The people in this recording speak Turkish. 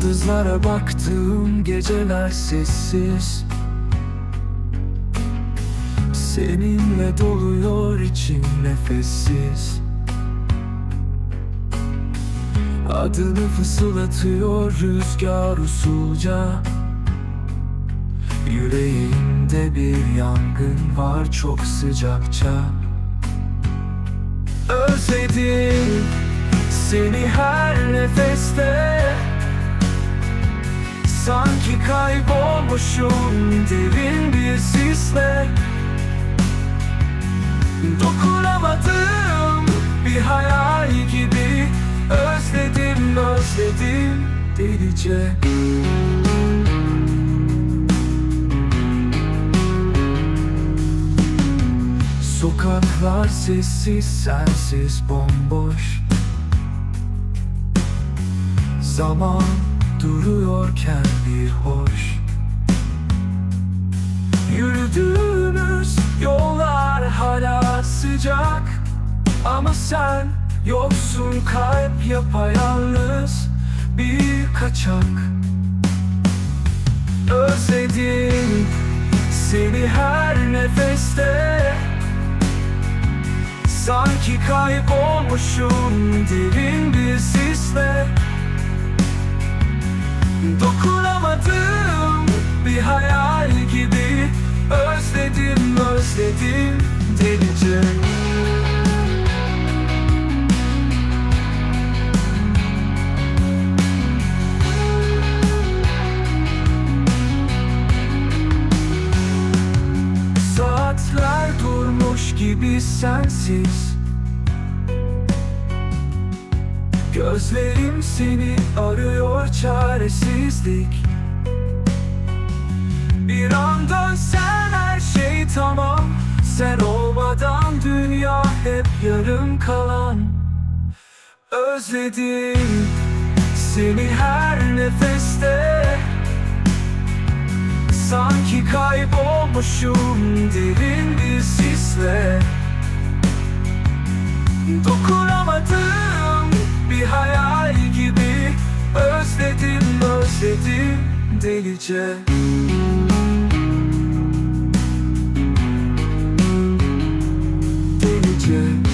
Yıldızlara baktığım geceler sessiz. Seninle doluyor içim nefessiz. Adını fısıldatıyor rüzgar usulca. Yüreğimde bir yangın var çok sıcakça. Özledim seni her nefeste Sanki kaybolmuşum derin bir sisle. Dokunamadım bir hayal gibi. Özledim özledim delice. Sokaklar sessiz sensiz bomboş. Zaman duruyorken bir hoş. Yürüdüğümüz yollar hala sıcak. Ama sen yoksun kalp yapayalnız bir kaçak Özledim seni her nefeste. Sanki kaybolmuşum derin bir sisle Dokunamadım. Bir hayal gibi Özledim özledim delice. Saatler durmuş gibi sensiz Gözlerim seni arıyor çaresizlik. Bir anda sen her şey tamam. Sen olmadan dünya hep yarım kalan. Özledim seni her nefeste. Sanki kaybolmuşum derin bir sisle. Dokunamadım özledim delice. Delice